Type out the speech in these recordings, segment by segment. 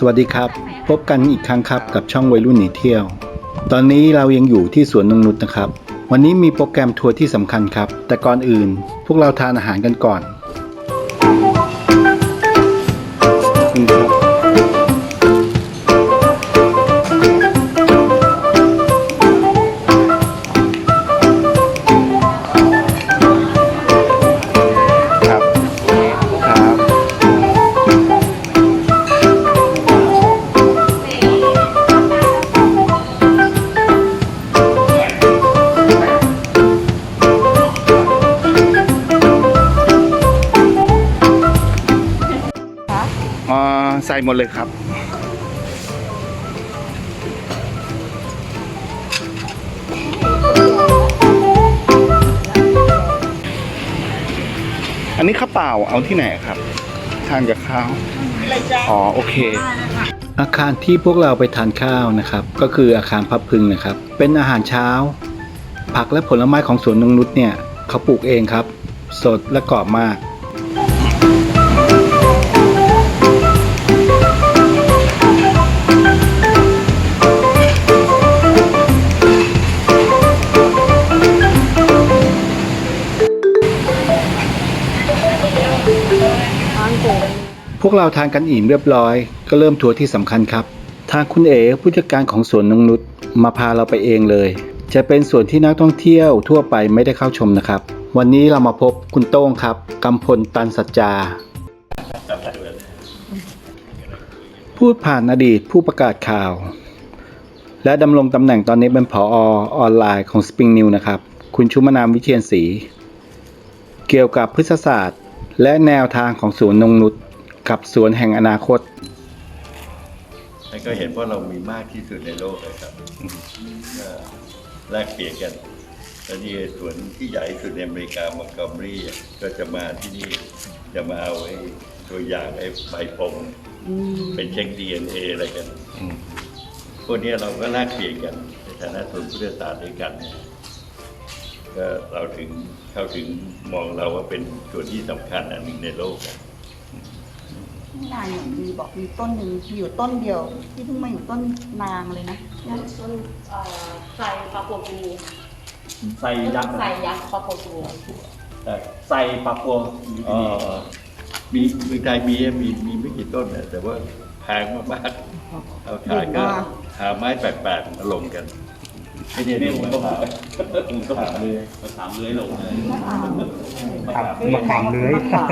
สวัสดีครับ พบกันอีกครั้งครับกับช่องวัยรุ่นหนีเที่ยว ตอนนี้เรายังอยู่ที่สวนนงนุษนะครับ วันนี้มีโปรแกรมทัวร์ที่สำคัญครับ แต่ก่อนอื่น พวกเราทานอาหารกันก่อน หมดเลยครับ อันนี้ข้าวเปล่าเอาที่ไหนครับ ทานกับข้าว อ๋อ โอเคอาคารที่พวกเราไปทานข้าวนะครับ ก็คืออาคารพับพึงนะครับ เป็นอาหารเช้า ผักและผลไม้ของสวนนงนุษเนี่ยเขาปลูกเองครับ สดและกรอบมาก วกเราทานกันอิ่มเรียบร้อย ก็เริ่มทัวร์ที่สำคัญครับ ทางคุณเอ๋ผู้จัดการของสวนนงนุษมาพาเราไปเองเลย จะเป็นส่วนที่นักท่องเที่ยวทั่วไปไม่ได้เข้าชมนะครับ วันนี้เรามาพบคุณโต้งครับกำพลตันสัจจา พูดผ่านอดีตผู้ประกาศข่าว และดำรงตำแหน่งตอนนี้เป็นผอออนไลน์ของ Spring New นะครับ คุณชุมนามวิเชียนศรีเกี่ยวกับพฤกษศาสตร์ และแนวทางของสวนนงนุษย์ กับสวนแห่งอนาคต แล้วก็เห็นว่าเรามีมากที่สุดในโลกเลยครับก็แลกเปลี่ยนกันแล้วนี่สวนที่ใหญ่ที่สุดในอเมริกามังกอมรีก็จะมาที่นี่จะมาเอาไอ้ตัวอย่างไอ้ใบพงเป็นเช็คดีเอ็นเออะไรกันพวกเนี้ยเราก็แลกเปลี่ยนกันในฐานะศูนย์พุทธศาสตร์ด้วยกันก็เราถึงเข้าถึงมองเราว่าเป็นส่วนที่สำคัญอันหนึ่งในโลก อะที่นางอย่างมีบอกมีต้นหนึ่งมีอยู่ต้นเดียว ที่เพิ่งมาอยู่ต้นนางเลยนะต้นเอ่อไทรปาปัวกูใส่ยักษ์ไทรยักษ์ปาปัวกูใส่ปลาปัวเออมีเมืองไทยมีมีมีไม่กี่ต้นนะแต่ว่าแพงมากๆเอาขายก็หาไม้แปลกๆมาลงกัน ไม่ได้นี่ดูผมมาก็ขายผมก็ถามเลยมาถามเลยลงเลยมาขามเลื้อยมะขาม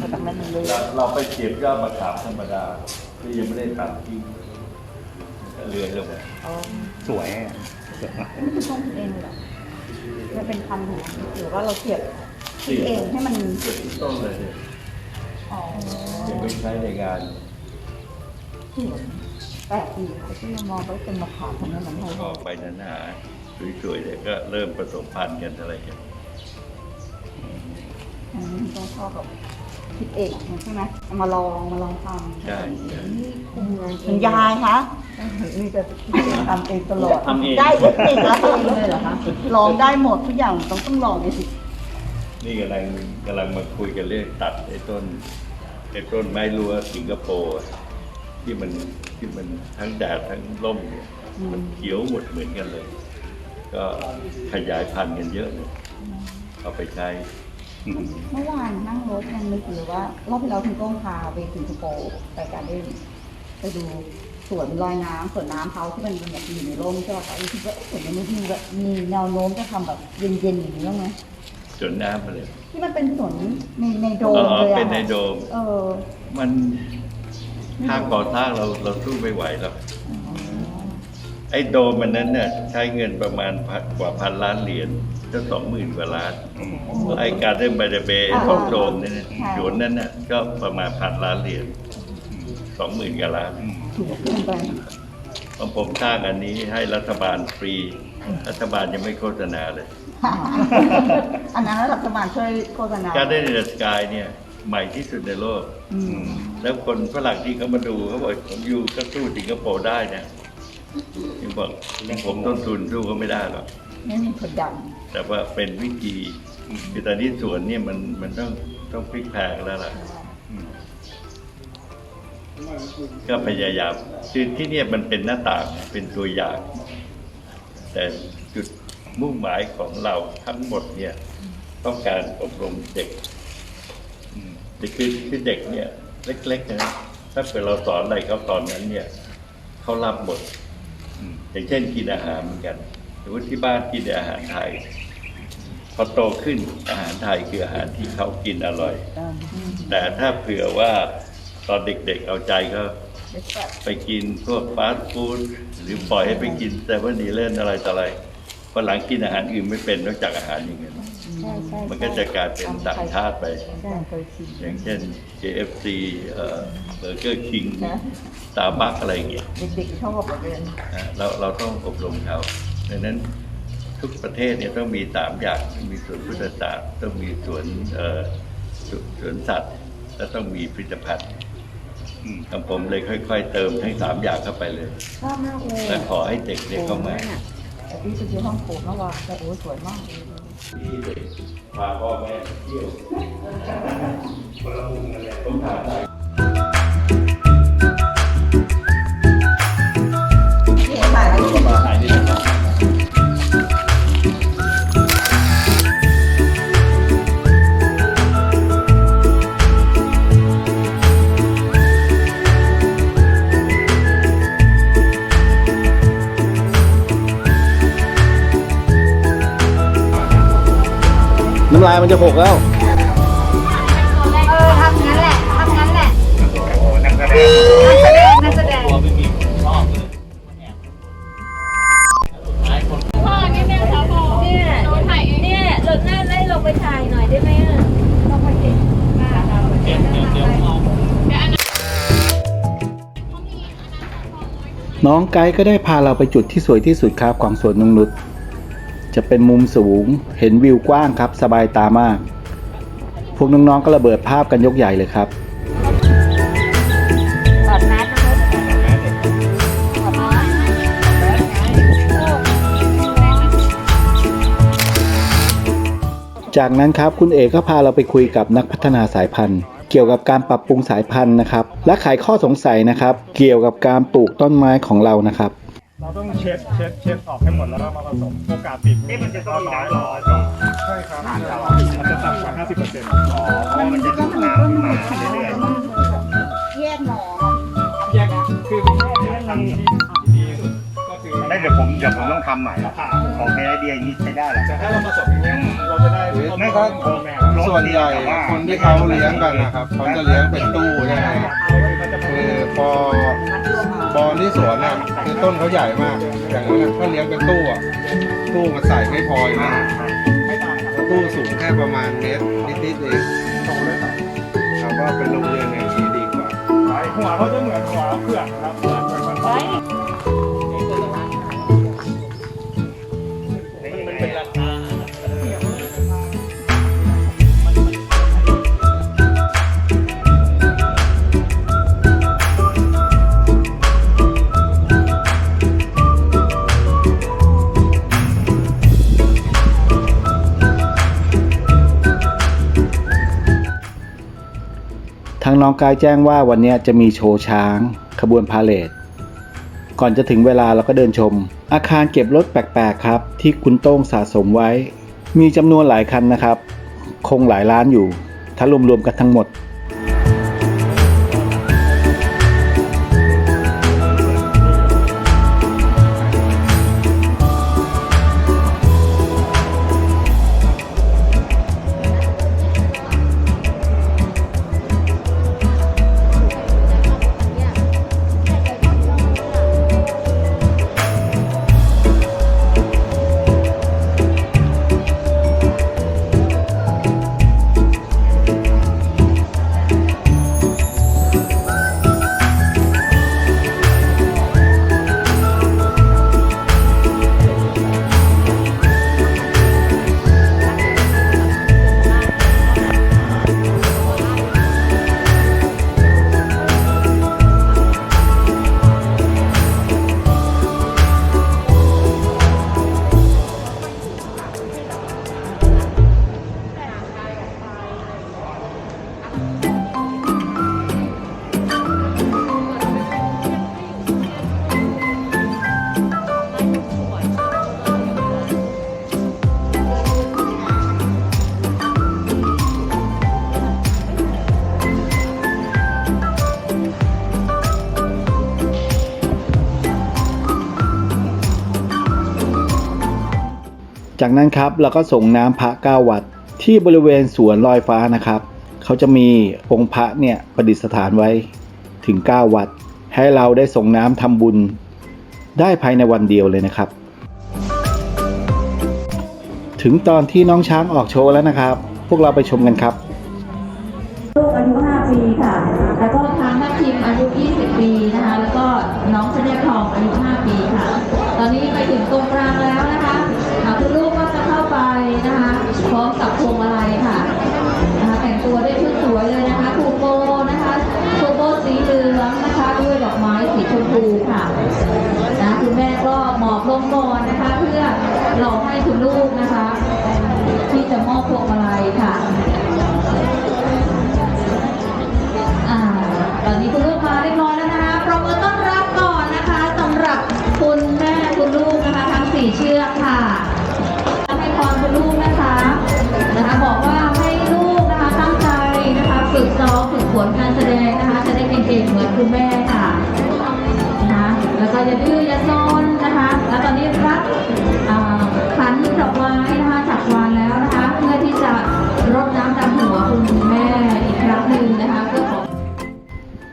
มาจากนั้นเลยเราเราไปเก็บยอดมะขามธรรมดาที่ยังไม่ได้ตัดที่เรือนลงมาสวยนี่คือต้นเองเหรอมันเป็นพันธุ์ของหรือว่าเราเสียบคิดเองให้มันเก็บทุกต้นเลยเนี่ยอ๋อเก็บไว้ใช้ในงานแปลกดีค่ะที่เรามองไปเป็นมะขามของนั้นเหมือนไทยออก ไปหนาๆสวยๆเนี่ยก็เริ่มผสมพันธุ์กันอะไรกันอันนี้ต้องชอบแบบคิดเองใช่ไหมเอามาลองมาลองทำใช่คุณยายคะนี่จะทำเองตลอดทำเอง ได้ทุกสิ่งแล้วเองเลยเหรอคะลองได้หมดทุกอย่างต้องต้องลองเลยสินี่กำลังกำลังมาคุยกันเรื่องตัดไอ้ต้นไอ้ต้นไม้รั้วสิงคโปร์อะที่มันที่มันทั้งแดดทั้งร่มเนี่ย มันเขียวหมดเหมือนกันเลย ก็ขยายพันธุ์กันเยอะเลยเอาไปใช้ เมื่อวานนั่งรถยังนึกอยู่เลยว่ารอบที่เราคุณโต้งพาไปสิงคโปร์ไปการเล่นไปดูสวนลอยน้ำสวนน้ำเขาที่มันแบบอยู่ในร่มใช่ไหมคะคิดว่าเอ๊ะสวนน้ำมันมีแบบมีแนวโน้มจะทำแบบเย็นๆอย่างนี้บ้างไหมจนน้ำมาเลยที่มันเป็นสวนในในโดมอ๋อเลยอะเป็นในโดม เออมันทางก่อสร้างเราเราสู้ไม่ไหวแล้ว ไอ้โดมมันนั้นเนี่ยใช้เงินประมาณพันกว่าพันล้านเหรียญก็สองหมื่นกว่าล้านไอ้การเดินบาเดเบย์ของโดมเนี่ยสวนนั้นน่ะก็ประมาณพันล้านเหรียญสองหมื่นกว่าล้านถูกเกินไปของผมสร้างอันนี้ให้รัฐบาลฟรี รัฐบาลยังไม่โฆษณาเลย อันนั้นรัฐบาลช่วยโฆษณาการได้ในสกายเนี่ยใหม่ที่สุดในโลกอืมแล้วคนฝรั่งที่เขามาดูเขาบอกผมอยู่ก็สู้สิงคโปร์ได้นะ ยังบอกผมต้นทุนสู้ก็ไม่ได้หรอกไม่มีคนดังแต่ว่าเป็นวิธีคือตอนนี้สวนเนี่ยมันมันต้องต้องพลิกแพลงแล้วล่ะก็พยายามคือที่เนี่ยมันเป็นหน้าต่างเป็นตัวอย่าง แต่จุดมุ่งหมายของเราทั้งหมดเนี่ย ต้องการอบรมเด็กอืมคือคือเด็กเนี่ย เล็กๆนะถ้าเกิดเราสอนอะไรเขาตอนนั้นเนี่ย เขารับหมด อย่างเช่นกินอาหารเหมือนกันสมมติที่บ้านกินอาหารไทย พอโตขึ้นอาหารไทยคืออาหารที่เขากินอร่อย แต่ถ้าเผื่อว่าตอนเด็กๆเอาใจก็ไปกินพวกฟาสต์ฟู้ดหรือปล่อยให้ไปกินแต่ว่านีเล่นอะไรต่ออะไร พอหลังกินอาหารอื่นไม่เป็นนอกจากอาหารอย่างเงี้ยใช่ใช่มันก็จะกลายเป็นต่างชาติไป ใช่เคยชิมอย่างเช่น KFC เอ่อเบอร์เกอร์คิงนะตาบักอะไรอย่างเงี้ยเด็กๆชอบเหลือเกินนะเราเราต้องอบรมเขาดังนั้นทุกประเทศเนี่ยต้องมีสามอย่างต้องมีสวนพุทธศาสตร์ต้องมีสวนเอ่อสวนสวนสัตว์และต้องมีพิพิธภัณฑ์ของผมเลยค่อย ๆ เติมทั้งสามอย่างเข้าไปเลย ชอบมากเลย และขอให้เด็กเนี่ยเข้ามา แต่ที่ไปที่ห้องโถงเมื่อวานแต่โอ้สวยมาก ที่เด็กพาพ่อแม่เที่ยวคนละมุมกันเลยต้องถามได้ จะหกแล้ว เออทำงั้นแหละทำงั้นแหละนักแสดงนักแสดงตัวไม่มีคนชอบเลยหลายคนพ่อนี่แม่าวบอกเนี่ยเนี่ยหลุดหน้าไล่ลงไปถ่ายหน่อยได้ไหมอะลงไปเก็บเก็บเดี๋ยวเดี๋ยวเอาน้องไกด์ก็ได้พาเราไปจุดที่สวยที่สุดครับของสวนนงนุษ จะเป็นมุมสูงเห็นวิวกว้างครับ สบายตามาก พวกน้องๆก็ระเบิดภาพกันยกใหญ่เลยครับจากนั้นครับคุณเอกก็พาเราไปคุยกับนักพัฒนาสายพันธุ์ เกี่ยวกับการปรับปรุงสายพันธุ์นะครับ และไขข้อสงสัยนะครับ เกี่ยวกับการปลูกต้นไม้ของเรานะครับ เราต้องเช็ดเช็ดเช็ดออกให้หมดแล้วเรามาผสมโอกาสติดนี่มันจะต้องน้อยร้อยใช่ครับมันจะต่ำกว่า50เปอร์เซ็นต์มันจะต้องทำต้นไม้ขนาดนั้นแยกหน่อแยกคือแยกทำที่ดีสุดก็คือได้เดี๋ยวผมเดี๋ยวผมต้องทำใหม่ละของในไอเดียนี้ใช้ได้แหละแต่ถ้าเราผสมอย่างเงี้ยเราจะได้ไม่ก็แม่ส่วนใหญ่คนที่เขาเลี้ยงกันนะครับเขาจะเลี้ยงเป็นตู้ใช่ไหม คือพอพอที่สวนน่ะคือต้นเขาใหญ่มาก อย่างนั้นนะถ้าเลี้ยงเป็นตู้อะตู้มันใส่ไม่พออยู่นะตู้สูงแค่ประมาณเมตรนิดๆเองเราก็เป็นโรงเรือนเนี่ยดีดีกว่าหัวเขาจะเหมือนหัวเผือกครับเหมือนเหมือนมันไป น้องกายแจ้งว่าวันนี้จะมีโชว์ช้าง ขบวนพาเลทก่อนจะถึงเวลาเราก็เดินชม อาคารเก็บรถแปลกๆครับ ที่คุณโต้งสะสมไว้ มีจำนวนหลายคันนะครับ คงหลายล้านอยู่ ถ้ารวมๆกันทั้งหมด จากนั้นครับเราก็ส่งน้ำพระเก้าวัดที่บริเวณสวนลอยฟ้านะครับ เขาจะมีองค์พระเนี่ยประดิษฐานไว้ถึง 9 วัด ให้เราได้ส่งน้ำทำบุญได้ภายในวันเดียวเลยนะครับ ถึงตอนที่น้องช้างออกโชว์แล้วนะครับ พวกเราไปชมกันครับลูกอายุ5ปีค่ะ แล้วก็ทางแม่ ก็หมอบลงก่อนนะคะ เพื่อรอให้คุณลูกนะคะ ที่จะมอบพวงมาลัยค่ะอ่าตอนนี้คุณลูกมาเรียบร้อยแล้วนะคะปรบมือต้อนรับก่อนนะคะสำหรับคุณแม่คุณลูกนะคะทั้งสี่เชือกค่ะให้พรคุณลูกนะคะนะคะบอกว่าให้ลูกนะคะตั้งใจนะคะฝึกซ้อมฝึกฝนการแสดงนะคะ จะได้เก่งๆเหมือนคุณแม่ค่ะ นะคะแล้วก็อย่าดื้ออย่าซน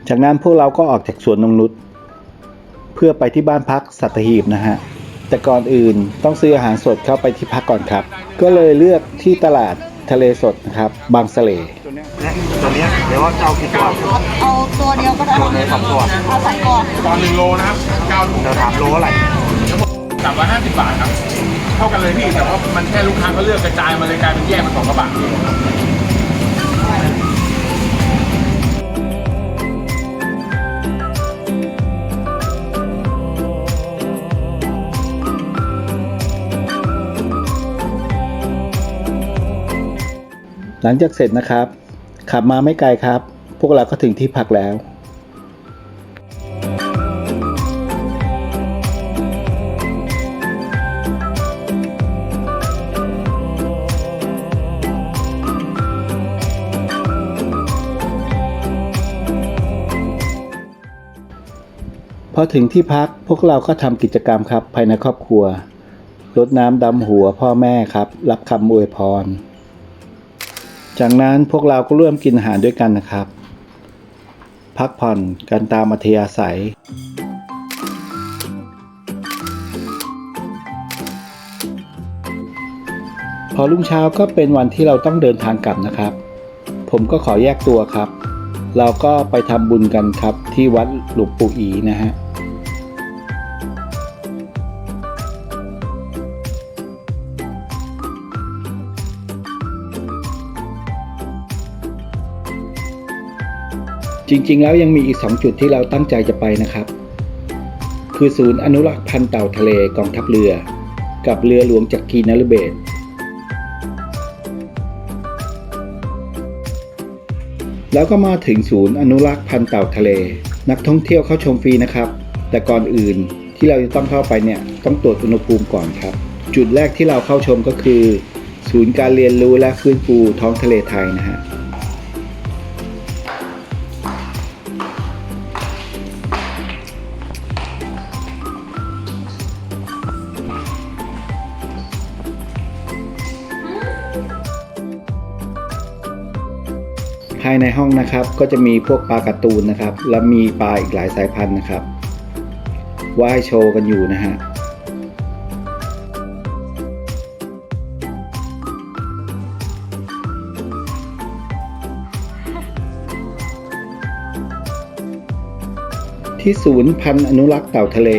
จากนั้นพวกเราก็ออกจากสวนนงนุษเพื่อไปที่บ้านพักสัตหีบนะฮะ แต่ก่อนอื่นต้องซื้ออาหารสดเข้าไปที่พักก่อนครับ ก็เลยเลือกที่ตลาดทะเลสดนะครับ บางสะเลตัวเนี้ยเดี๋ยวว่าจะเอากี่ตัวเอาตัวเดียวก็ได้ตัวเลยสองตัวเอาใส่ก่อนตอนหนึ่งโลนะครับเก้าถุงจะถามโลอะไรสามร้อยห้าสิบบาทครับ เท่ากันเลยพี่แต่ว่ามันแค่ลูกค้าเขาเลือกกระจายมาเลยกลายเป็นแยกเป็นสองกระบะ หลังจากเสร็จนะครับ ขับมาไม่ไกลครับ พวกเราก็ถึงที่พักแล้วพอถึงที่พักพวกเราก็ทำกิจกรรมครับภายในครอบครัวรดน้ำดำหัวพ่อแม่ครับ รับคำอวยพร จากนั้นพวกเราก็ร่วมกินอาหารด้วยกันนะครับ พักผ่อนกันตามอัธยาศัยพอรุ่งเช้าก็เป็นวันที่เราต้องเดินทางกลับนะครับ ผมก็ขอแยกตัวครับ เราก็ไปทำบุญกันครับที่วัดหลวงปู่อีนะฮะ จริงๆ แล้วยังมีอีก 2 จุดที่เราตั้งใจจะไปนะครับ คือศูนย์อนุรักษ์พันธุ์เต่าทะเลกองทัพเรือ กับเรือหลวงจักรีนฤเบศแล้วก็มาถึงศูนย์อนุรักษ์พันธุ์เต่าทะเล นักท่องเที่ยวเข้าชมฟรีนะครับ แต่ก่อนอื่นที่เราจะต้องเข้าไปเนี่ยต้องตรวจอุณหภูมิก่อนครับ จุดแรกที่เราเข้าชมก็คือ ศูนย์การเรียนรู้และฟื้นฟูท้องทะเลไทยนะฮะายในห้องนะครับ ก็จะมีพวกปลาการ์ตูนนะครับ และมีปลาอีกหลายสายพันธุ์นะครับว่ายโชว์กันอยู่นะฮะที่ศูนย์พันธุ์อนุรักษ์เต่าทะเล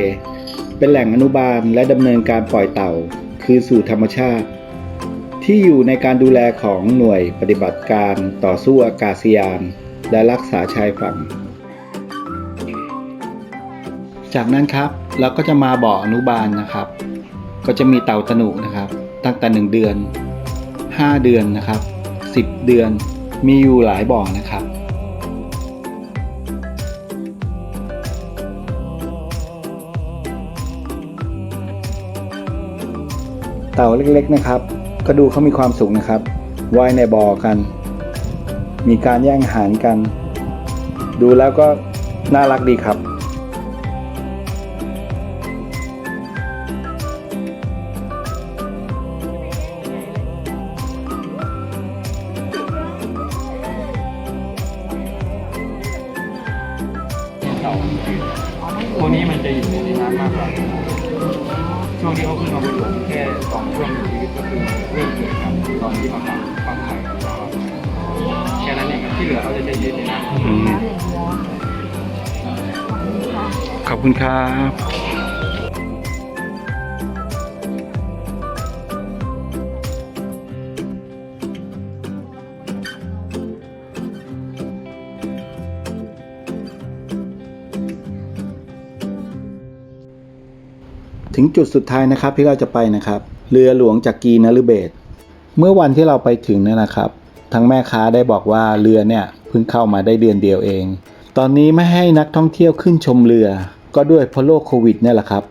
เป็นแหล่งอนุบาลและดำเนินการปล่อยเต่า คืนสู่ธรรมชาติ ที่อยู่ในการดูแลของหน่วยปฏิบัติการต่อสู้อากาศยาน และรักษาชายฝั่ง จากนั้นครับเราก็จะมาบ่ออนุบาลนะครับ ก็จะมีเต่าตะหนุนะครับ ตั้งแต่ 1 เดือน 5 เดือนนะครับ 10 เดือนมีอยู่หลายบ่อนะครับเต่าเล็กๆนะครับ ก็ดูเขามีความสุขนะครับว่ายในบ่อกัน มีการแย่งอาหารกัน ดูแล้วก็น่ารักดีครับ อบคุณครับถึงจุดสุดท้ายนะครับที่เราจะไปนะครับ เรือหลวงจากกีนฤเบศเมื่อวันที่เราไปถึงเนี่ยนะครับทั้งแม่ค้าได้บอกว่าเรือเนี่ยเพิ่งเข้ามาได้เดือนเดียวเอง ตอนนี้ไม่ให้นักท่องเที่ยวขึ้นชมเรือ ก็ด้วยเพราะโรคโควิดเนี่ยแหละครับ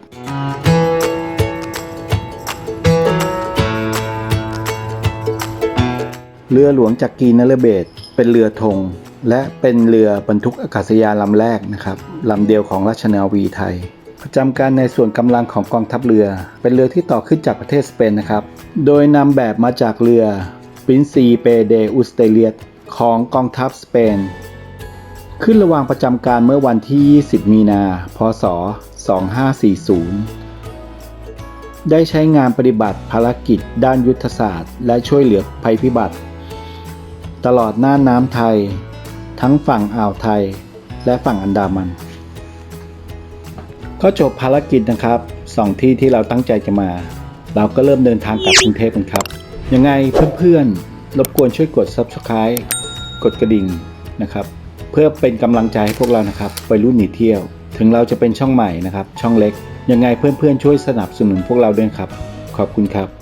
เรือหลวงจากกีนฤเบศเป็นเรือธงและเป็นเรือบรรทุกอากาศยานลำแรกนะครับลำเดียวของราชนาวีไทย ประจำการในส่วนกำลังของกองทัพเรือ เป็นเรือที่ต่อขึ้นจากประเทศสเปนนะครับ โดยนำแบบมาจากเรือปินซีเปเดอุสเตเลียของกองทัพสเปน ขึ้นระหว่างประจำการเมื่อวันที่ 20 มีนา พศ 2540 ได้ใช้งานปฏิบัติภารกิจด้านยุทธศาสตร์ และช่วยเหลือภัยพิบัติ ตลอดหน้าน้ำไทย ทั้งฝั่งอ่าวไทย และฝั่งอันดามัน ก็จบภารกิจนะครับสองที่ที่เราตั้งใจจะมา เราก็เริ่มเดินทางกลับกรุงเทพกันครับ ยังไงเพื่อนๆรบกวนช่วยกด Subscribe กดกระดิ่งนะครับ พื่อเป็นกำลังใจให้พวกเรานะครับไปรุ่นหนีเที่ยว ถึงเราจะเป็นช่องใหม่นะครับ ช่องเล็ก ยังไงเพื่อนๆช่วยสนับสนุนพวกเราด้วยครับ ขอบคุณครับ